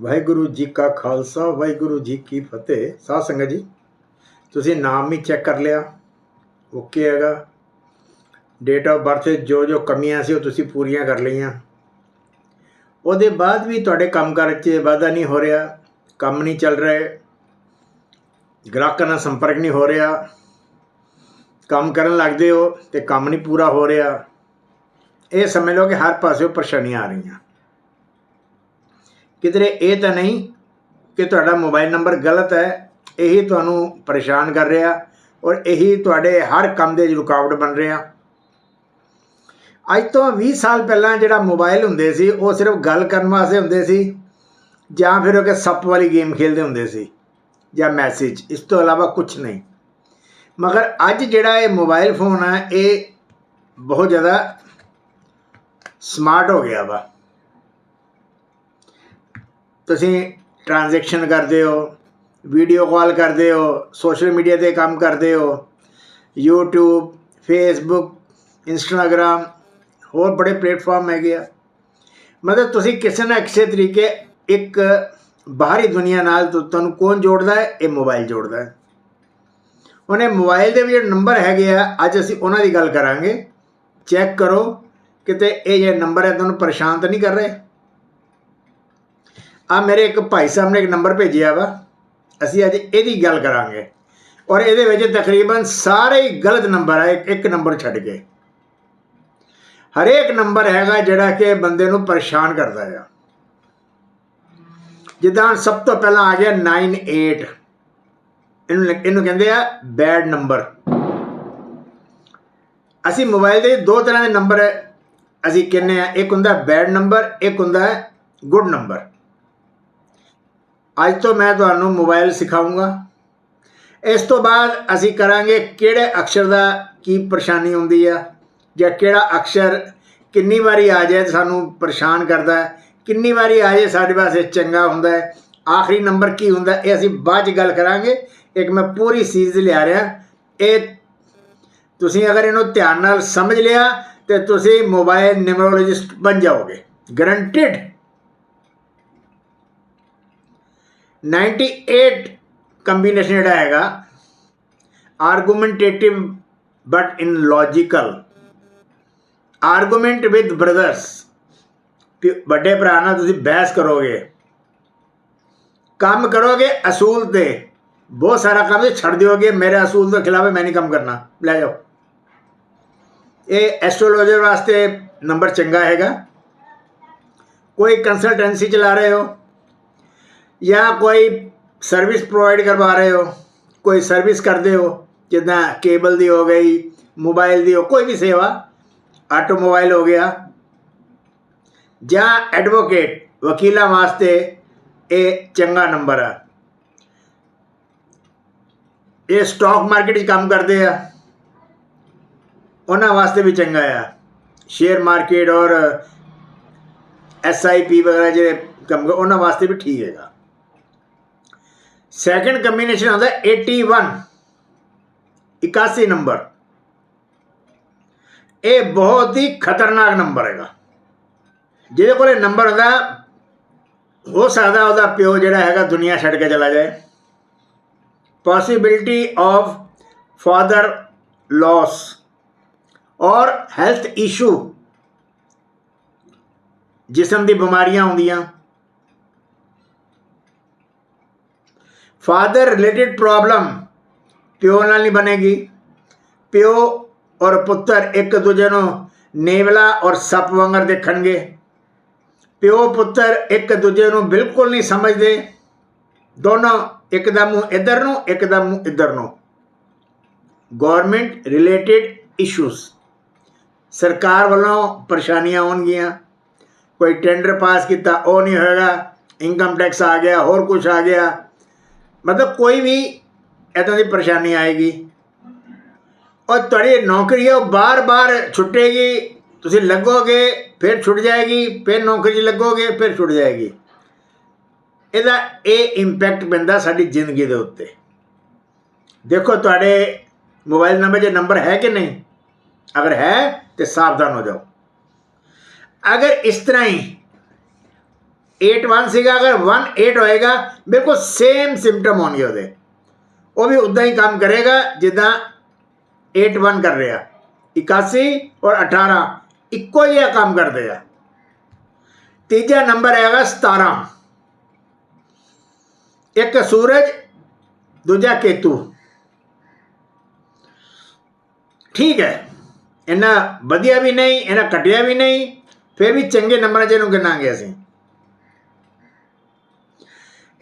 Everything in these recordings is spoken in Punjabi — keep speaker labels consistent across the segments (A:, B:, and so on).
A: ਵਾਹਿਗੁਰੂ ਜੀ ਕਾ ਖਾਲਸਾ, ਵਾਹਿਗੁਰੂ ਜੀ ਕੀ ਫਤਿਹ। ਸਾਧ ਸੰਗਤ ਜੀ, ਤੁਸੀਂ ਨਾਮ ਵੀ ਚੈੱਕ ਕਰ ਲਿਆ। ਓਕੇ ਹੈਗਾ। ਡੇਟ ਆਫ ਬਰਥ ਜੋ ਜੋ ਕਮੀਆਂ ਸੀ ਉਹ ਤੁਸੀਂ ਪੂਰੀਆਂ ਕਰ ਲਈਆਂ। ਉਹਦੇ ਬਾਅਦ ਵੀ ਤੁਹਾਡੇ ਕੰਮ ਕਾਰ 'ਚ ਵਾਧਾ ਨਹੀਂ ਹੋ ਰਿਹਾ। ਕੰਮ ਨਹੀਂ ਚੱਲ ਰਿਹਾ। ਗ੍ਰਾਹਕਾਂ ਨਾਲ ਸੰਪਰਕ ਨਹੀਂ ਹੋ ਰਿਹਾ। ਕੰਮ ਕਰਨ ਲੱਗਦੇ ਹੋ ਤੇ ਕੰਮ ਨਹੀਂ ਪੂਰਾ ਹੋ ਰਿਹਾ। ਇਹ ਸਮਝ ਲਓ ਕਿ ਹਰ ਪਾਸਿਓਂ ਪਰੇਸ਼ਾਨੀਆਂ ਆ ਰਹੀਆਂ। ਕਿਧਰੇ ਇਹ ਤਾਂ ਨਹੀਂ ਕਿ ਤੁਹਾਡਾ ਮੋਬਾਈਲ ਨੰਬਰ ਗਲਤ ਹੈ, ਇਹੀ ਤੁਹਾਨੂੰ ਪਰੇਸ਼ਾਨ ਕਰ ਰਿਹਾ ਔਰ ਇਹੀ ਤੁਹਾਡੇ ਹਰ ਕੰਮ ਦੇ ਰੁਕਾਵਟ ਬਣ ਰਿਹਾ। ਅੱਜ ਤੋਂ 20 ਸਾਲ ਪਹਿਲਾਂ ਜਿਹੜਾ ਮੋਬਾਈਲ ਹੁੰਦੇ ਸੀ, ਉਹ ਸਿਰਫ ਗੱਲ ਕਰਨ ਵਾਸਤੇ ਹੁੰਦੇ ਸੀ ਜਾਂ ਫਿਰ ਉਹ ਕਿ ਸੱਪ ਵਾਲੀ ਗੇਮ ਖੇਡਦੇ ਹੁੰਦੇ ਸੀ ਜਾਂ ਮੈਸੇਜ, ਇਸ ਤੋਂ ਇਲਾਵਾ ਕੁਝ ਨਹੀਂ। ਮਗਰ ਅੱਜ ਜਿਹੜਾ ਇਹ ਮੋਬਾਈਲ ਫੋਨ ਹੈ, ਇਹ ਬਹੁਤ ਜ਼ਿਆਦਾ ਸਮਾਰਟ ਹੋ ਗਿਆ ਵਾ। ਤੁਸੀਂ ਟ੍ਰਾਂਜੈਕਸ਼ਨ ਕਰਦੇ ਹੋ ਵੀਡੀਓ ਕਾਲ ਕਰਦੇ ਹੋ ਸੋਸ਼ਲ ਮੀਡੀਆ ਤੇ ਕੰਮ ਕਰਦੇ ਹੋ, YouTube, Facebook, Instagram, ਹੋਰ ਬੜੇ ਪਲੇਟਫਾਰਮ ਹੈਗੇ ਆ। ਮਤਲਬ ਤੁਸੀਂ ਕਿਸੇ ਨਾ ਕਿਸੇ ਤਰੀਕੇ ਇੱਕ ਬਾਹਰੀ ਦੁਨੀਆ ਨਾਲ ਤੁਹਾਨੂੰ ਕੌਣ ਜੋੜਦਾ ਹੈ? ਇਹ ਮੋਬਾਈਲ ਜੋੜਦਾ ਹੈ। ਉਹਨੇ ਮੋਬਾਈਲ ਦੇ ਵੀ ਜਿਹੜੇ ਨੰਬਰ ਹੈਗੇ ਆ, ਅੱਜ ਅਸੀਂ ਉਹਨਾਂ ਦੀ ਗੱਲ ਕਰਾਂਗੇ। ਚੈੱਕ ਕਰੋ ਕਿਤੇ ਇਹ ਜੇ ਨੰਬਰ ਹੈ, ਤੁਹਾਨੂੰ ਪਰੇਸ਼ਾਨ ਤਾਂ ਨਹੀਂ ਕਰ ਰਹੇ? ਆ ਮੇਰੇ ਇੱਕ ਭਾਈ ਸਾਹਿਬ ਨੇ ਇੱਕ ਨੰਬਰ ਭੇਜਿਆ ਵਾ। ਅਸੀਂ ਅੱਜ ਇਹਦੀ ਗੱਲ ਕਰਾਂਗੇ। ਔਰ ਇਹਦੇ ਵਿੱਚ ਤਕਰੀਬਨ ਸਾਰੇ ਹੀ ਗਲਤ ਨੰਬਰ ਆ, ਇੱਕ- ਇੱਕ ਨੰਬਰ ਛੱਡ ਕੇ। ਹਰੇਕ ਨੰਬਰ ਹੈਗਾ ਜਿਹੜਾ ਕਿ ਬੰਦੇ ਨੂੰ ਪਰੇਸ਼ਾਨ ਕਰਦਾ ਆ। ਜਿੱਦਾਂ ਸਭ ਤੋਂ ਪਹਿਲਾਂ ਆ ਗਿਆ 98 ਇਹਨੂੰ ਇਹਨੂੰ ਕਹਿੰਦੇ ਆ ਬੈਡ ਨੰਬਰ। ਅਸੀਂ ਮੋਬਾਈਲ ਦੇ ਦੋ ਤਰ੍ਹਾਂ ਦੇ ਨੰਬਰ ਅਸੀਂ ਕਹਿੰਦੇ ਆ। ਇੱਕ ਹੁੰਦਾ ਬੈਡ ਨੰਬਰ, ਇੱਕ ਹੁੰਦਾ ਗੁੱਡ ਨੰਬਰ। ਅੱਜ ਤੋਂ ਮੈਂ ਤੁਹਾਨੂੰ ਮੋਬਾਈਲ ਸਿਖਾਉਂਗਾ। ਇਸ ਤੋਂ ਬਾਅਦ ਅਸੀਂ ਕਰਾਂਗੇ ਕਿਹੜੇ ਅਕਸ਼ਰ ਦਾ ਕੀ ਪਰੇਸ਼ਾਨੀ ਹੁੰਦੀ ਆ ਜਾਂ ਕਿਹੜਾ ਅਕਸ਼ਰ ਕਿੰਨੀ ਵਾਰੀ ਆ ਜਾਏ ਤਾਂ ਸਾਨੂੰ ਪਰੇਸ਼ਾਨ ਕਰਦਾ ਹੈ। ਕਿੰਨੀ ਵਾਰੀ ਆ ਜਾਏ ਸਾਡੇ ਵਾਸਤੇ ਚੰਗਾ ਹੁੰਦਾ ਹੈ। ਆਖਰੀ ਨੰਬਰ ਕੀ ਹੁੰਦਾ ਇਹ ਅਸੀਂ ਬਾਅਦ ਚ ਗੱਲ ਕਰਾਂਗੇ। ਇੱਕ ਮੈਂ ਪੂਰੀ ਸੀਰੀਜ਼ ਲਿਆ ਰਿਹਾ। ਇਹ ਤੁਸੀਂ ਅਗਰ ਇਹਨੂੰ ਧਿਆਨ ਨਾਲ ਸਮਝ ਲਿਆ ਤੇ ਤੁਸੀਂ ਮੋਬਾਈਲ ਨਿਊਮਰੋਲੋਜਿਸਟ ਬਣ ਜਾਓਗੇ। ਗਰੰਟਿਡ 98 ਕੰਬੀਨੇਸ਼ਨ ਜਿਹੜਾ ਹੈਗਾ argumentative but in logical argument with brothers ਵੱਡੇ ਭਰਾ ਨਾਲ ਤੁਸੀਂ ਬਹਿਸ ਕਰੋਗੇ। ਕੰਮ ਕਰੋਗੇ ਅਸੂਲ ਤੇ। ਬਹੁਤ ਸਾਰਾ ਕੰਮ ਛੱਡ ਦਿਓਗੇ, ਮੇਰੇ ਅਸੂਲ ਦੇ ਖਿਲਾਫ ਮੈਂ ਨਹੀਂ ਕੰਮ ਕਰਨਾ। ਲੈ ਜਾਓ। ਇਹ ਐਸਟ੍ਰੋਲੋਜਰ ਵਾਸਤੇ ਨੰਬਰ ਚੰਗਾ ਹੈਗਾ। ਕੋਈ ਕੰਸਲਟੈਂਸੀ ਚਲਾ ਰਹੇ ਹੋ ਜਾਂ ਕੋਈ ਸਰਵਿਸ ਪ੍ਰੋਵਾਈਡ ਕਰਵਾ ਰਹੇ ਹੋ, ਕੋਈ ਸਰਵਿਸ ਕਰਦੇ ਹੋ, ਜਿੱਦਾਂ ਕੇਬਲ ਦੀ ਹੋ ਗਈ ਮੋਬਾਈਲ ਦੀ ਹੋ, ਕੋਈ ਵੀ ਸੇਵਾ ਆਟੋਮੋਬਾਈਲ ਹੋ ਗਿਆ, ਜਾਂ ਐਡਵੋਕੇਟ ਵਕੀਲਾਂ ਵਾਸਤੇ ਇਹ ਚੰਗਾ ਨੰਬਰ ਆ। ਇਹ ਸਟਾਕ ਮਾਰਕੀਟ 'ਚ ਕੰਮ ਕਰਦੇ ਆ। ਉਹਨਾਂ ਵਾਸਤੇ ਵੀ ਚੰਗਾ ਆ। ਸ਼ੇਅਰ ਮਾਰਕੀਟ ਔਰ ਐਸ ਆਈ ਪੀ ਵਗੈਰਾ ਜਿਹੜੇ ਕੰਮ ਉਹਨਾਂ ਵਾਸਤੇ ਵੀ ਠੀਕ ਹੈਗਾ। ਸੈਕੰਡ ਕੰਬੀਨੇਸ਼ਨ ਆਉਂਦਾ 81 81 ਨੰਬਰ। ਇਹ ਬਹੁਤ ਹੀ ਖਤਰਨਾਕ ਨੰਬਰ ਹੈਗਾ। ਜਿਹਦੇ ਕੋਲ ਨੰਬਰ ਹੁੰਦਾ, ਹੋ ਸਕਦਾ ਉਹਦਾ ਪਿਓ ਜਿਹੜਾ ਹੈਗਾ ਦੁਨੀਆ ਛੱਡ ਕੇ ਚਲਾ ਜਾਏ। Possibility ਆਫ ਫਾਦਰ loss ਔਰ ਹੈਲਥ ਇਸ਼ੂ ਜਿਸਮ ਦੀ ਬਿਮਾਰੀਆਂ ਆਉਂਦੀਆਂ। ਫਾਦਰ ਰਿਲੇਟਡ ਪ੍ਰੋਬਲਮ ਪਿਓ ਨਾਲ ਨਹੀਂ ਬਣੇਗੀ। ਪਿਓ ਔਰ ਪੁੱਤਰ ਇੱਕ ਦੂਜੇ ਨੂੰ ਨੇਵਲਾ ਔਰ ਸੱਪ ਵਾਂਗਰ ਦੇਖਣਗੇ। ਪਿਓ ਪੁੱਤਰ ਇੱਕ ਦੂਜੇ ਨੂੰ ਬਿਲਕੁਲ ਨਹੀਂ ਸਮਝਦੇ। ਦੋਨੋਂ ਇੱਕ ਦਾ ਮੂੰਹ ਇੱਧਰ ਨੂੰ, ਇੱਕ ਦਾ ਮੂੰਹ ਇੱਧਰ ਨੂੰ। ਗਵਰਨਮੈਂਟ ਰਿਲੇਟਡ ਇਸ਼ੂਸ ਸਰਕਾਰ ਵੱਲੋਂ ਪਰੇਸ਼ਾਨੀਆਂ ਹੋਣਗੀਆਂ ਕੋਈ ਟੈਂਡਰ ਪਾਸ ਕੀਤਾ, ਉਹ ਨਹੀਂ ਹੋਏਗਾ। ਇਨਕਮ ਟੈਕਸ ਆ ਗਿਆ, ਹੋਰ ਕੁਝ ਆ ਗਿਆ। ਮਤਲਬ ਕੋਈ ਵੀ ਇਦਾਂ ਦੀ ਪਰੇਸ਼ਾਨੀ ਆਏਗੀ। ਔਰ ਤੁਹਾਡੀ ਨੌਕਰੀ ਹੈ ਉਹ ਬਾਰ-ਬਾਰ ਛੁੱਟੇਗੀ। ਤੁਸੀਂ ਲੱਗੋਗੇ, ਫਿਰ ਛੁੱਟ ਜਾਏਗੀ, ਫਿਰ ਨੌਕਰੀ 'ਚ ਲੱਗੋਗੇ, ਫਿਰ ਛੁੱਟ ਜਾਏਗੀ। ਇਹਦਾ ਇਹ ਇੰਪੈਕਟ ਪੈਂਦਾ ਸਾਡੀ ਜ਼ਿੰਦਗੀ ਦੇ ਉੱਤੇ। ਦੇਖੋ, ਤੁਹਾਡੇ ਮੋਬਾਈਲ ਨੰਬਰ 'ਚ ਨੰਬਰ ਹੈ ਕਿ ਨਹੀਂ? ਅਗਰ ਹੈ, ਤੇ ਸਾਵਧਾਨ ਹੋ ਜਾਓ। ਅਗਰ ਇਸ ਤਰ੍ਹਾਂ ਹੀ 81 ਸੀਗਾ, ਅਗਰ 18 ਹੋਏਗਾ ਬਿਲਕੁਲ ਸੇਮ ਸਿੰਪਟਮ ਹੋਣਗੇ ਉਹਦੇ। ਉਹ ਵੀ ਉਦਾਂ ਹੀ ਕੰਮ ਕਰੇਗਾ, ਜਿੱਦਾਂ 81 ਕਰ ਰਿਹਾ। 81 ਔਰ 18 ਇੱਕੋ ਜਿਹਾ ਕੰਮ ਕਰਦੇ ਆ। ਤੀਜਾ ਨੰਬਰ ਹੈਗਾ 17 ਇੱਕ ਸੂਰਜ, ਦੂਜਾ ਕੇਤੂ। ਠੀਕ ਹੈ। ਇਹਨਾਂ ਵਧੀਆ ਵੀ ਨਹੀਂ ਇਹਨਾਂ ਘਟਿਆ ਵੀ ਨਹੀਂ, ਫਿਰ ਵੀ ਚੰਗੇ ਨੰਬਰਾਂ 'ਚ ਇਹਨੂੰ ਗਿਣਾਂਗੇ ਅਸੀਂ।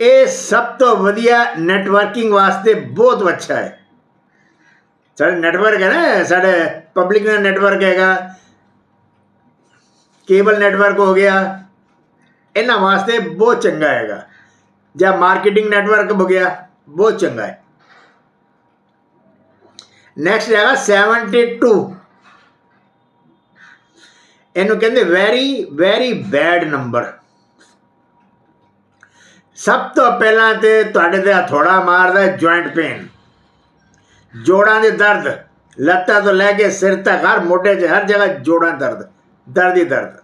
A: ਇਹ ਸਭ ਤੋਂ ਵਧੀਆ ਨੈਟਵਰਕਿੰਗ ਵਾਸਤੇ ਬਹੁਤ ਅੱਛਾ ਹੈ। ਸਾਡਾ ਨੈਟਵਰਕ ਹੈ ਨਾ, ਸਾਡੇ ਪਬਲਿਕ ਦਾ ਨੈਟਵਰਕ ਹੈਗਾ। ਕੇਬਲ ਨੈਟਵਰਕ ਹੋ ਗਿਆ। ਇਹਨਾਂ ਵਾਸਤੇ ਬਹੁਤ ਚੰਗਾ ਹੈਗਾ। ਜਾਂ ਮਾਰਕੀਟਿੰਗ ਨੈਟਵਰਕ ਹੋ ਗਿਆ, ਬਹੁਤ ਚੰਗਾ ਹੈ। ਨੈਕਸਟ ਹੈਗਾ 72 ਇਹਨੂੰ ਕਹਿੰਦੇ ਵੈਰੀ ਵੈਰੀ ਬੈਡ ਨੰਬਰ ਸਭ ਤੋਂ ਪਹਿਲਾਂ ਤੇ ਤੁਹਾਡੇ ਤੇ ਹਥੋੜਾ ਮਾਰਦਾ ਜੁਆਇੰਟ ਪੇਨ ਜੋੜਾਂ ਦੇ ਦਰਦ, ਲੱਤਾਂ ਤੋਂ ਲੈ ਕੇ ਸਿਰ ਤੱਕ, ਹਰ ਮੋਢੇ 'ਚ, ਹਰ ਜਗ੍ਹਾ ਜੋੜਾਂ ਦਰਦ ਦਰਦ ਹੀ ਦਰਦ।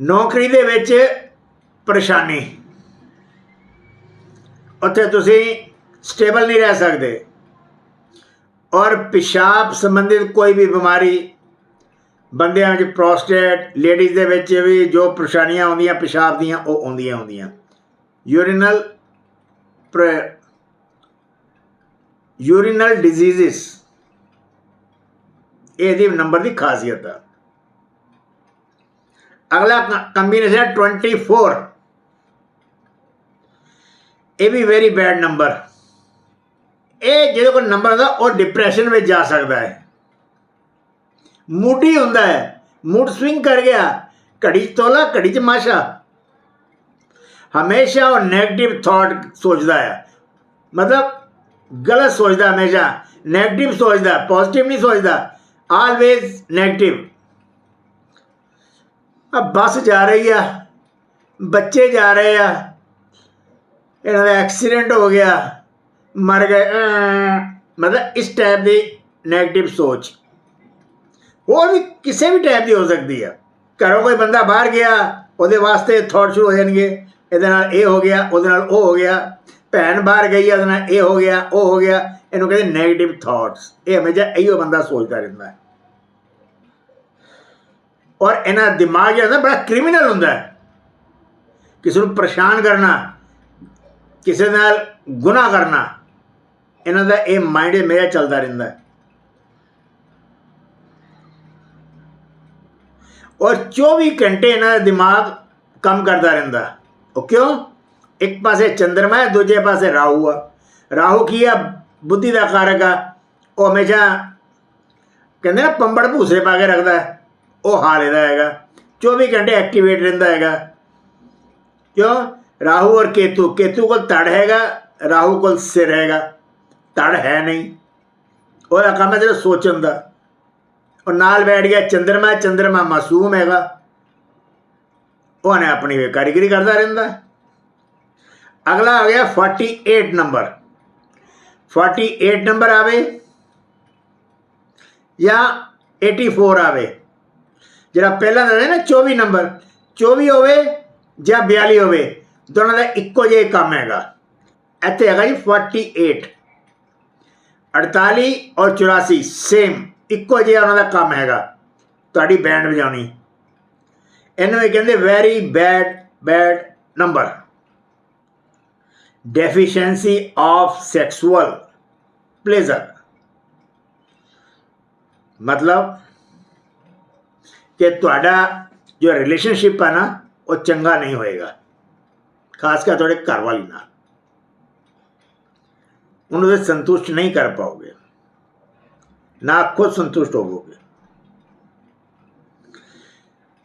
A: ਨੌਕਰੀ ਦੇ ਵਿੱਚ ਪਰੇਸ਼ਾਨੀ। ਉੱਥੇ ਤੁਸੀਂ ਸਟੇਬਲ ਨਹੀਂ ਰਹਿ ਸਕਦੇ। ਔਰ ਪਿਸ਼ਾਬ ਸੰਬੰਧਿਤ ਕੋਈ ਵੀ ਬਿਮਾਰੀ, ਬੰਦਿਆਂ ਵਿੱਚ ਪ੍ਰੋਸਟੇਟ ਲੇਡੀਜ਼ ਦੇ ਵਿੱਚ ਵੀ ਜੋ ਪਰੇਸ਼ਾਨੀਆਂ ਆਉਂਦੀਆਂ, ਪਿਸ਼ਾਬ ਦੀਆਂ, ਉਹ ਆਉਂਦੀਆਂ ਆਉਂਦੀਆਂ ਯੂਰੀਨਲ ਯੂਰੀਨਲ ਡਿਜ਼ੀਜ਼ਸ ਇਹਦੀ ਨੰਬਰ ਦੀ ਖਾਸੀਅਤ ਹੈ ਅਗਲਾ ਕੰਬੀਨੇਸ਼ਨ ਹੈ 24 ਇਹ ਵੀ ਵੈਰੀ ਬੈਡ ਨੰਬਰ ਇਹ ਜਿਹਦੇ ਕੋਲ ਨੰਬਰ ਹੁੰਦਾ ਉਹ ਡਿਪਰੈਸ਼ਨ ਵਿੱਚ ਜਾ ਸਕਦਾ ਹੈ। ਮੂਡੀ ਹੁੰਦਾ ਹੈ। ਮੂਡ ਸਵਿੰਗ ਕਰ ਗਿਆ। ਘੜੀ 'ਚ ਤੋਲਾ, ਘੜੀ ਚ ਮਾਸ਼ਾ। ਹਮੇਸ਼ਾ ਉਹ 네ਗੇਟਿਵ ਥਾਟ ਸੋਚਦਾ ਹੈ। ਮਤਲਬ ਗਲਤ ਸੋਚਦਾ ਹਮੇਸ਼ਾ। 네ਗੇਟਿਵ ਸੋਚਦਾ ਪੋਜ਼ਿਟਿਵ ਨਹੀਂ ਸੋਚਦਾ। ਆਲਵੇਜ਼ 네ਗੇਟਿਵ ਆ ਬੱਸ ਜਾ ਰਹੀ ਆ, ਬੱਚੇ ਜਾ ਰਹੇ ਆ। ਇਹਨਾਂ ਦਾ ਐਕਸੀਡੈਂਟ ਹੋ ਗਿਆ। ਮਰ ਗਏ ਮਤਲਬ ਇਸ ਟਾਈਪ ਦੀ 네ਗੇਟਿਵ ਸੋਚ। ਹੋਰ ਵੀ ਕਿਸੇ ਵੀ ਟਾਈਪ ਦੀ ਹੋ ਸਕਦੀ ਆ। ਘਰੋਂ ਕੋਈ ਬੰਦਾ ਬਾਹਰ ਗਿਆ, ਉਹਦੇ ਵਾਸਤੇ ਥਾਟ ਸ਼ੁਰੂ ਹੋ ਜਾਣਗੇ। ਇਹਦੇ ਨਾਲ ਇਹ ਹੋ ਗਿਆ, ਉਹਦੇ ਨਾਲ ਉਹ ਹੋ ਗਿਆ, ਭੈਣ ਬਾਹਰ ਗਈ ਆ, ਉਹਦੇ ਨਾਲ ਇਹ ਹੋ ਗਿਆ, ਉਹ ਹੋ ਗਿਆ, ਇਹਨੂੰ ਕਹਿੰਦੇ 네ਗੇਟਿਵ ਥਾਟਸ ਇਹ ਹਮੇਸ਼ਾ ਇਹੋ ਬੰਦਾ ਸੋਚਦਾ ਰਹਿੰਦਾ ਹੈ। ਔਰ ਇਹਨਾਂ ਦਾ ਦਿਮਾਗ ਜਿਹੜਾ ਨਾ ਬੜਾ ਕ੍ਰਿਮੀਨਲ ਹੁੰਦਾ ਹੈ। ਕਿਸੇ ਨੂੰ ਪਰੇਸ਼ਾਨ ਕਰਨਾ, ਕਿਸੇ ਨਾਲ ਗੁਨਾਹ ਕਰਨਾ, ਇਹਨਾਂ ਦਾ ਇਹ ਮਾਈਂਡ ਮੇਰਾ ਚੱਲਦਾ ਰਹਿੰਦਾ ਹੈ। ਔਰ 24 ਘੰਟੇ ਇਹਨਾਂ ਦਾ ਦਿਮਾਗ ਕੰਮ ਕਰਦਾ ਰਹਿੰਦਾ ਉਹ ਕਿਉਂ? ਇੱਕ ਪਾਸੇ ਚੰਦਰਮਾ ਹੈ, ਦੂਜੇ ਪਾਸੇ ਰਾਹੂ ਆ। ਰਾਹੂ ਕੀ ਆ? ਬੁੱਧੀ ਦਾ ਕਾਰਕ ਆ। ਉਹ ਹਮੇਸ਼ਾ ਕਹਿੰਦੇ ਨਾ, ਪੰਬੜ ਭੂਸੇ ਪਾ ਕੇ ਰੱਖਦਾ ਉਹ ਹਾਲ ਇਹਦਾ ਹੈਗਾ। 24 ਘੰਟੇ ਐਕਟੀਵੇਟ ਰਹਿੰਦਾ ਹੈਗਾ। ਕਿਉਂ? ਰਾਹੂ ਔਰ ਕੇਤੂ। ਕੇਤੂ ਕੋਲ ਤੜ ਹੈਗਾ, ਰਾਹੂ ਕੋਲ ਸਿਰ ਹੈਗਾ। ਤੜ ਹੈ ਨਹੀਂ। ਉਹਦਾ ਕੰਮ ਹੈ ਜਿਹੜਾ ਸੋਚਣ ਦਾ। ਉਹ ਨਾਲ ਬੈਠ ਗਿਆ, ਚੰਦਰਮਾ ਚੰਦਰਮਾ ਮਾਸੂਮ ਹੈਗਾ। ਉਹਨੇ ਆਪਣੀ ਕਾਰੀਗਰੀ ਕਰਦਾ ਰਹਿੰਦਾ। ਅਗਲਾ ਆ ਗਿਆ 48 ਨੰਬਰ 48 ਨੰਬਰ ਆਵੇ ਜਾਂ 84 ਆਵੇ। ਜਿਹੜਾ ਪਹਿਲਾਂ ਦਾ ਨਾ 24 ਨੰਬਰ 24 ਹੋਵੇ ਜਾਂ 42 ਹੋਵੇ, ਦੋਨਾਂ ਦਾ ਇੱਕੋ ਜਿਹਾ ਕੰਮ ਹੈਗਾ। ਇੱਥੇ ਹੈਗਾ ਜੀ 48 48 ਔਰ 84 ਸੇਮ ਇੱਕੋ ਜਿਹਾ ਉਹਨਾਂ ਦਾ ਕੰਮ ਹੈਗਾ। ਤੁਹਾਡੀ ਬੈਂਡ ਵਜਾਉਣੀ। ਇਹਨੂੰ ਇਹ ਕਹਿੰਦੇ very bad bad number deficiency of sexual pleasure ਮਤਲਬ ਕਿ ਤੁਹਾਡਾ ਜੋ ਰਿਲੇਸ਼ਨਸ਼ਿਪ ਹੈ ਨਾ, ਉਹ ਚੰਗਾ ਨਹੀਂ ਹੋਏਗਾ। ਖਾਸ ਕਰ ਤੁਹਾਡੇ ਘਰ ਵਾਲੀ ਨਾਲ। ਉਹਨੂੰ ਸੰਤੁਸ਼ਟ ਨਹੀਂ ਕਰ ਪਾਓਗੇ। ਨਾ ਖੁਦ ਸੰਤੁਸ਼ਟ ਹੋਵੋਗੇ।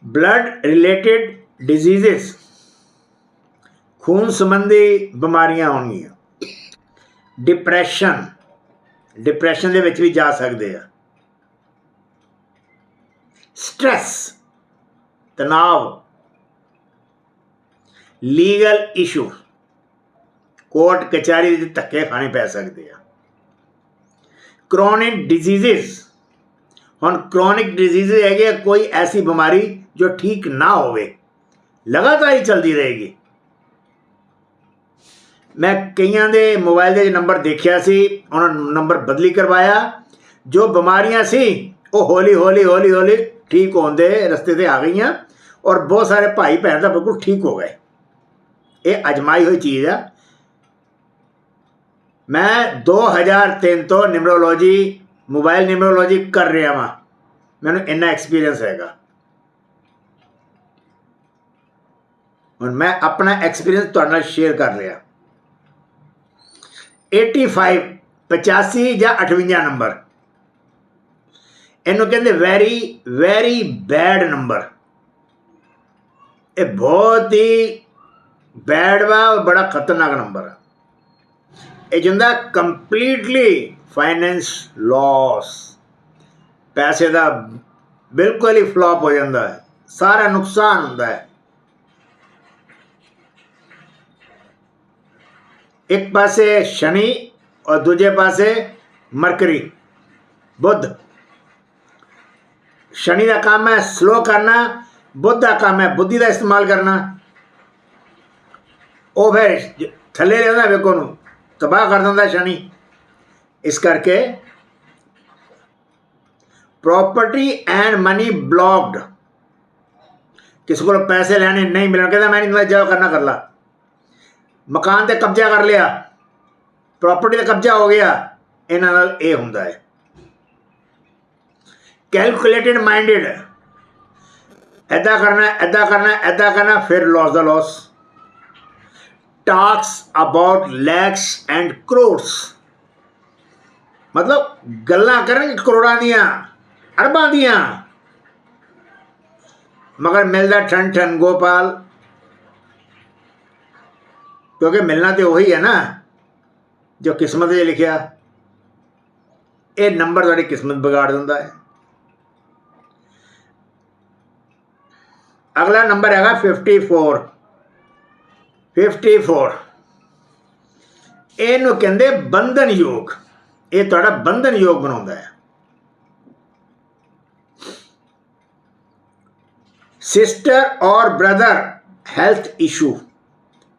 A: Blood related diseases. ਖੂਨ ਸੰਬੰਧੀ ਬਿਮਾਰੀਆਂ ਹੋਣਗੀਆਂ ਡਿਪਰੈਸ਼ਨ। ਡਿਪਰੈਸ਼ਨ ਦੇ ਵਿੱਚ ਵੀ ਜਾ ਸਕਦੇ ਆ। ਸਟ्रेस ਤਣਾਅ। Legal issue. ਕੋਰਟ ਕਚਹਿਰੀ ਦੇ ਧੱਕੇ ਖਾਣੇ ਪੈ ਸਕਦੇ ਆ। Chronic diseases. ਹੁਣ ਕ੍ਰੋਨਿਕ ਡਿਜ਼ੀਜ਼ ਹੈਗੇ ਆ, ਕੋਈ ਐਸੀ ਬਿਮਾਰੀ ਜੋ ਠੀਕ ਨਾ ਹੋਵੇ, ਲਗਾਤਾਰ ਹੀ ਚੱਲਦੀ ਰਹੇਗੀ। ਮੈਂ ਕਈਆਂ ਦੇ ਮੋਬਾਈਲ ਦੇ ਨੰਬਰ ਦੇਖਿਆ ਸੀ, ਉਹਨਾਂ ਨੰਬਰ ਬਦਲੀ ਕਰਵਾਇਆ। ਜੋ ਬਿਮਾਰੀਆਂ ਸੀ, ਉਹ ਹੌਲੀ ਹੌਲੀ ਹੌਲੀ ਹੌਲੀ ਠੀਕ ਹੁੰਦੇ ਰਸਤੇ ਤੇ ਆ ਗਈਆਂ ਔਰ ਬਹੁਤ ਸਾਰੇ ਭਾਈ ਭੈਣ ਤਾਂ ਬਿਲਕੁਲ ਠੀਕ ਹੋ ਗਏ। ਇਹ ਅਜਮਾਈ ਹੋਈ ਚੀਜ਼ ਆ। ਮੈਂ 2003 ਤੋਂ ਨਿਮਰੋਲੋਜੀ, ਮੋਬਾਈਲ ਨਿਮਰੋਲੋਜੀ ਕਰ ਰਿਹਾ ਵਾਂ। ਮੈਨੂੰ ਇੰਨਾ ਐਕਸਪੀਰੀਅੰਸ ਹੈਗਾ। ਹੁਣ ਮੈਂ ਆਪਣਾ ਐਕਸਪੀਰੀਅੰਸ ਤੁਹਾਡੇ ਨਾਲ ਸ਼ੇਅਰ ਕਰ ਰਿਹਾ। 85 85 ਜਾਂ 58 ਨੰਬਰ ਇਹਨੂੰ ਕਹਿੰਦੇ ਵੈਰੀ ਵੈਰੀ ਬੈਡ ਨੰਬਰ ਇਹ ਬਹੁਤ ਹੀ ਬੈਡ ਵਾ ਔਰ ਬੜਾ ਖਤਰਨਾਕ ਨੰਬਰ ਹੈ ਇਹ ਜਿੰਦਾ ਕੰਪਲੀਟਲੀ ਫਾਈਨੈਂਸ ਲਾਸ ਪੈਸੇ ਦਾ ਬਿਲਕੁਲ ਹੀ ਫਲॉप ਹੋ ਜਾਂਦਾ ਹੈ। ਸਾਰਾ ਨੁਕਸਾਨ ਹੁੰਦਾ ਹੈ। ਇੱਕ ਪਾਸੇ ਸ਼ਨੀ ਔਰ ਦੂਜੇ ਪਾਸੇ ਮਰਕਰੀ ਬੁੱਧ ਸ਼ਨੀ ਦਾ ਕੰਮ ਹੈ ਸਲੋ ਕਰਨਾ ਬੁੱਧ ਦਾ ਕੰਮ ਹੈ ਬੁੱਧੀ ਦਾ ਇਸਤੇਮਾਲ ਕਰਨਾ ਉਹ ਫਿਰ ਥੱਲੇ ਰਹਿੰਦਾ ਵੇਖੋ ਨੂੰ ਤਬਾਹ ਕਰ ਦਿੰਦਾ ਸ਼ਨੀ ਇਸ ਕਰਕੇ ਪ੍ਰਾਪਰਟੀ ਐਂਡ ਮਨੀ ਬਲੌਕਡ ਕਿਸੇ ਕੋਲ ਪੈਸੇ ਲੈਣੇ ਨਹੀਂ ਮਿਲਣ ਕਹਿੰਦਾ ਮੈਂ ਨਹੀਂ ਦਿੰਦਾ ਜਾਓ ਕਰਨਾ ਕਰ ਲਾ ਮਕਾਨ ਤੇ ਕਬਜ਼ਾ ਕਰ ਲਿਆ ਪ੍ਰਾਪਰਟੀ ਤੇ ਕਬਜ਼ਾ ਹੋ ਗਿਆ, ਇਹਨਾਂ ਨਾਲ ਇਹ ਹੁੰਦਾ ਹੈ। ਕੈਲਕੂਲੇਟਡ ਮਾਈਂਡਡ ਐਦਾਂ ਕਰਨਾ ਐਦਾਂ ਕਰਨਾ ਐਦਾਂ ਕਰਨਾ, ਫਿਰ Las the loss talks about lakhs and crores ਮਤਲਬ ਗੱਲਾਂ ਕਰਨਗੇ ਕਰੋੜਾਂ ਦੀਆਂ, ਅਰਬਾਂ ਦੀਆਂ। ਮਗਰ ਮਿਲਦਾ ਠਨ ਠਨ ਗੋਪਾਲ ਕਿਉਂਕਿ ਮਿਲਣਾ ਤੇ ਉਹੀ ਹੈ ਨਾ, ਜੋ ਕਿਸਮਤ 'ਚ ਲਿਖਿਆ। ਇਹ ਨੰਬਰ ਤੁਹਾਡੀ ਕਿਸਮਤ ਵਿਗਾੜ ਦਿੰਦਾ ਹੈ। ਅਗਲਾ ਨੰਬਰ ਹੈਗਾ 54 54 ਇਹਨੂੰ ਕਹਿੰਦੇ ਬੰਧਨ ਯੋਗ ਇਹ ਤੁਹਾਡਾ ਬੰਧਨ ਯੋਗ ਬਣਾਉਂਦਾ ਹੈ। ਸਿਸਟਰ ਔਰ ਬ੍ਰਦਰ ਹੈਲਥ ਇਸ਼ੂ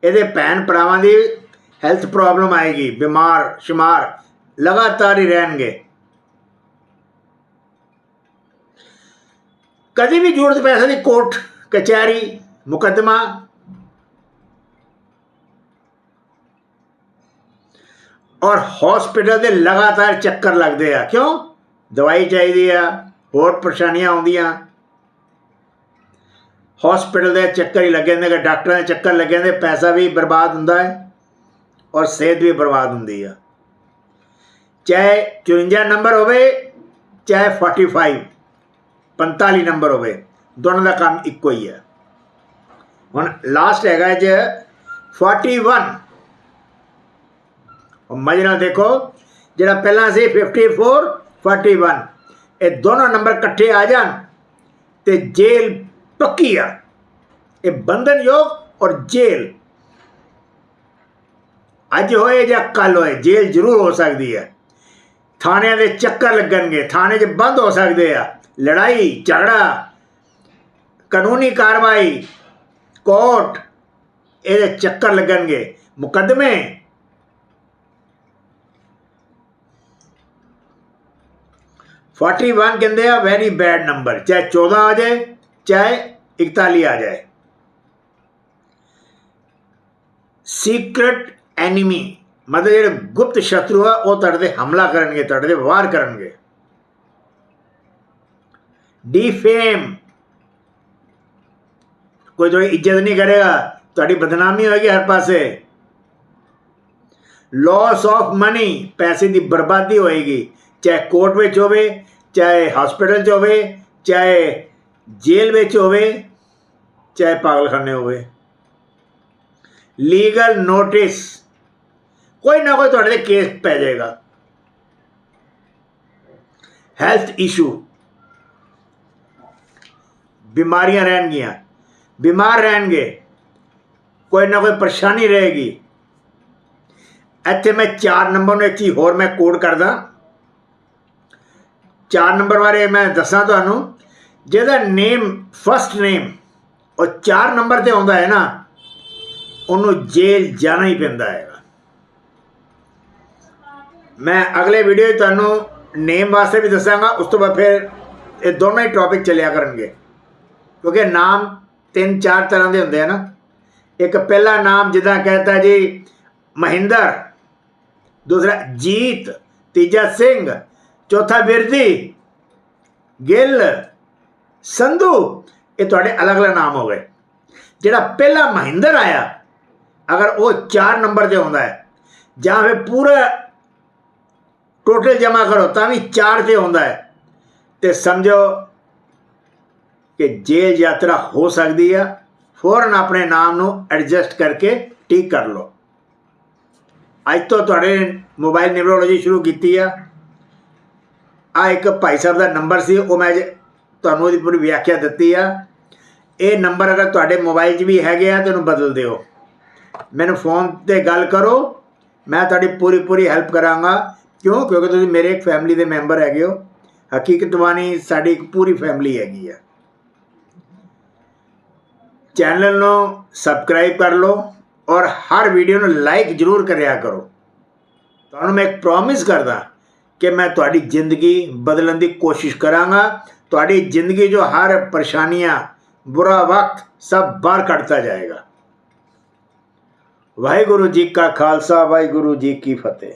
A: ਇਹਦੇ ਭੈਣ ਭਰਾਵਾਂ ਦੀ ਹੈਲਥ ਪ੍ਰੋਬਲਮ ਆਏਗੀ, ਬਿਮਾਰ, ਸ਼ਿਮਾਰ, ਲਗਾਤਾਰ ਹੀ ਰਹਿਣਗੇ। ਕਦੇ ਵੀ ਜ਼ਰੂਰਤ ਪੈਸੇ ਦੀ ਕੋਰਟ, ਕਚਹਿਰੀ, ਮੁਕੱਦਮਾ। ਔਰ ਹਸਪੀਟਲ ਦੇ ਲਗਾਤਾਰ ਚੱਕਰ ਲੱਗਦੇ ਆ। ਕਿਉਂ? ਦਵਾਈ ਚਾਹੀਦੀ ਆ, ਹੋਰ ਪਰੇਸ਼ਾਨੀਆਂ ਆਉਂਦੀਆਂ। ਹਸਪੀਟਲ ਦੇ ਚੱਕਰ ਹੀ ਲੱਗੇ ਹੁੰਦੇ ਕਿ ਡਾਕਟਰਾਂ ਦੇ ਚੱਕਰ ਲੱਗੇ ਹੁੰਦੇ ਪੈਸਾ ਵੀ ਬਰਬਾਦ ਹੁੰਦਾ ਹੈ ਔਰ ਸਿਹਤ ਵੀ ਬਰਬਾਦ ਹੁੰਦੀ ਆ। ਚਾਹੇ 54 ਨੰਬਰ ਹੋਵੇ, ਚਾਹੇ 45 45 ਨੰਬਰ ਹੋਵੇ, ਦੋਨਾਂ ਦਾ ਕੰਮ ਇੱਕੋ ਹੀ ਹੈ। ਹੁਣ ਲਾਸਟ ਹੈਗਾ ਜੀ 41 ਉਹ ਮਜੇ ਨਾਲ ਦੇਖੋ, ਜਿਹੜਾ ਪਹਿਲਾਂ ਸੀ 54 41 ਇਹ ਦੋਨੋਂ ਨੰਬਰ ਇਕੱਠੇ ਆ ਜਾਣ ਤੇ ਜੇਲ੍ਹ ਪੱਕੀ ਆ ਇਹ ਬੰਧਨ ਯੋਗ ਔਰ ਜੇਲ੍ਹ ਅੱਜ ਹੋਏ ਜਾਂ ਕੱਲ ਹੋਏ ਜੇਲ੍ਹ ਜ਼ਰੂਰ ਹੋ ਸਕਦੀ ਹੈ ਥਾਣਿਆਂ ਦੇ ਚੱਕਰ ਲੱਗਣਗੇ ਥਾਣੇ 'ਚ ਬੰਦ ਹੋ ਸਕਦੇ ਆ ਲੜਾਈ ਝਗੜਾ ਕਾਨੂੰਨੀ ਕਾਰਵਾਈ ਕੋਰਟ ਇਹਦੇ ਚੱਕਰ ਲੱਗਣਗੇ ਮੁਕੱਦਮੇ फोर्टी वन कहते हैं वेरी बैड नंबर चाहे चौदह आ जाए चाहे इकतालीस आ जाए ਸੀਕ੍ਰੇਟ ਐਨੀਮੀ ਮਤਲਬ ਜਿਹੜੇ ਗੁਪਤ ਸ਼ਤਰੂ ਆ ਉਹ ਤੁਹਾਡੇ ਤੇ ਹਮਲਾ ਕਰਨਗੇ ਤੁਹਾਡੇ ਤੇ ਵਾਰ ਕਰਨਗੇ ਡੀਫੇਮ ਕੋਈ ਤੁਹਾਡੀ ਇੱਜ਼ਤ ਨਹੀਂ ਕਰੇਗਾ ਤੁਹਾਡੀ ਬਦਨਾਮੀ ਹੋਏਗੀ ਹਰ ਪਾਸੇ ਲਾਸ ਆਫ ਮਨੀ ਪੈਸੇ ਦੀ ਬਰਬਾਦੀ ਹੋਏਗੀ ਚਾਹੇ ਕੋਰਟ ਵਿੱਚ ਹੋਵੇ ਚਾਹੇ ਹਸਪੀਟਲ 'ਚ ਹੋਵੇ ਚਾਹੇ ਜੇਲ੍ਹ ਵਿੱਚ ਹੋਵੇ, ਚਾਹੇ ਪਾਗਲਖਾਨੇ ਹੋਵੇ। ਲੀਗਲ ਨੋਟਿਸ ਕੋਈ ਨਾ ਕੋਈ ਤੁਹਾਡੇ ਤੇ ਕੇਸ ਪੈ ਜਾਏਗਾ। ਹੈਲਥ ਇਸ਼ੂ ਬਿਮਾਰੀਆਂ ਰਹਿਣਗੀਆਂ। ਬਿਮਾਰ ਰਹਿਣਗੇ। ਕੋਈ ਨਾ ਕੋਈ ਪਰੇਸ਼ਾਨੀ ਰਹੇਗੀ। ਇੱਥੇ ਮੈਂ 4 ਨੰਬਰ ਨੂੰ ਇੱਕ ਚੀਜ਼ ਹੋਰ ਮੈਂ ਕੋਡ ਕਰਦਾ। 4 ਨੰਬਰ ਬਾਰੇ ਮੈਂ ਦੱਸਾਂ ਤੁਹਾਨੂੰ। ਜਿਹਦਾ ਨੇਮ ਫਸਟ ਨੇਮ ਉਹ 4 ਨੰਬਰ ਤੇ ਆਉਂਦਾ ਹੈ ਨਾ, ਉਹਨੂੰ ਜੇਲ੍ਹ ਜਾਣਾ ਹੀ ਪੈਂਦਾ ਹੈਗਾ ਮੈਂ ਅਗਲੇ ਵੀਡੀਓ 'ਚ ਤੁਹਾਨੂੰ ਨੇਮ ਵਾਸਤੇ ਵੀ ਦੱਸਾਂਗਾ, ਉਸ ਤੋਂ ਬਾਅਦ ਫਿਰ ਇਹ ਦੋਨੋਂ ਹੀ ਟੌਪਿਕ ਚੱਲਿਆ ਕਰਨਗੇ। ਕਿਉਂਕਿ ਨਾਮ ਤਿੰਨ ਚਾਰ ਤਰ੍ਹਾਂ ਦੇ ਹੁੰਦੇ ਆ ਨਾ। ਇੱਕ ਪਹਿਲਾ ਨਾਮ ਜਿੱਦਾਂ ਕਹਤਾ ਜੀ, ਮਹਿੰਦਰ, ਦੂਸਰਾ ਜੀਤ, ਤੀਜਾ ਸਿੰਘ, ਚੌਥਾ ਬਿਰਦੀ, ਗਿੱਲ ਸੰਧੂ, ਇਹ ਤੁਹਾਡੇ ਅਲੱਗ-ਅਲੱਗ ਨਾਮ ਹੋ ਗਏ। ਜਿਹੜਾ ਪਹਿਲਾ ਮਹਿੰਦਰ ਆਇਆ, ਅਗਰ ਉਹ 4 ਨੰਬਰ ਤੇ ਆਉਂਦਾ ਹੈ, ਜਾਂ ਫਿਰ ਪੂਰਾ ਟੋਟਲ ਜਮਾ ਕਰੋ, ਤਾਂ ਵੀ 4 ਤੇ ਆਉਂਦਾ ਹੈ। ਤੇ ਸਮਝੋ ਕਿ ਜੇਲ੍ਹ ਯਾਤਰਾ ਹੋ ਸਕਦੀ ਆ, ਫੌਰਨ ਆਪਣੇ ਨਾਮ ਨੂੰ ਐਡਜਸਟ ਕਰਕੇ ਠੀਕ ਕਰ ਲਓ। ਅੱਜ ਤੋਂ ਤੁਹਾਡੇ ਮੋਬਾਈਲ ਨਿਊਰੋਲੋਜੀ ਸ਼ੁਰੂ ਕੀਤੀ ਆ। ਆ ਇੱਕ ਭਾਈ ਸਾਹਿਬ ਦਾ ਨੰਬਰ ਸੀ, ਉਹ ਮੈਂ ਅੱਜ ਤੁਹਾਨੂੰ ਉਹਦੀ ਪੂਰੀ ਵਿਆਖਿਆ ਦਿੱਤੀ ਆ। ਇਹ ਨੰਬਰ ਅਗਰ ਤੁਹਾਡੇ ਮੋਬਾਈਲ 'ਚ ਵੀ ਹੈਗੇ ਆ ਤੇ ਉਹਨੂੰ ਬਦਲ ਦਿਓ। ਮੈਨੂੰ ਫੋਨ ਤੇ ਗੱਲ ਕਰੋ, ਮੈਂ ਤੁਹਾਡੀ ਪੂਰੀ ਪੂਰੀ ਹੈਲਪ ਕਰਾਂਗਾ। ਕਿਉਂ? ਕਿਉਂਕਿ ਤੁਸੀਂ ਮੇਰੇ ਇੱਕ ਫੈਮਿਲੀ ਦੇ ਮੈਂਬਰ ਹੈਗੇ ਹੋ। ਹਕੀਕਤ ਬਾਣੀ ਸਾਡੀ ਇੱਕ ਪੂਰੀ ਫੈਮਿਲੀ ਹੈਗੀ ਆ। ਚੈਨਲ ਨੂੰ ਸਬਸਕ੍ਰਾਈਬ ਕਰ ਲਓ ਔਰ ਹਰ ਵੀਡੀਓ ਨੂੰ ਲਾਈਕ ਜ਼ਰੂਰ ਕਰਿਆ ਕਰੋ। ਤੁਹਾਨੂੰ ਮੈਂ ਇੱਕ ਪ੍ਰੋਮਿਸ ਕਰਦਾ ਕਿ ਮੈਂ ਤੁਹਾਡੀ ਜ਼ਿੰਦਗੀ ਬਦਲਣ ਦੀ ਕੋਸ਼ਿਸ਼ ਕਰਾਂਗਾ। ਤੁਹਾਡੀ ਜ਼ਿੰਦਗੀ ਜੋ ਹਰ ਪਰੇਸ਼ਾਨੀਆਂ, ਬੁਰਾ ਵਕਤ ਸਭ ਬਾਹਰ ਕੱਢਤਾ ਜਾਏਗਾ। ਵਾਹਿਗੁਰੂ ਜੀ ਕਾ ਖਾਲਸਾ, ਵਾਹਿਗੁਰੂ ਜੀ ਕੀ ਫਤਿਹ।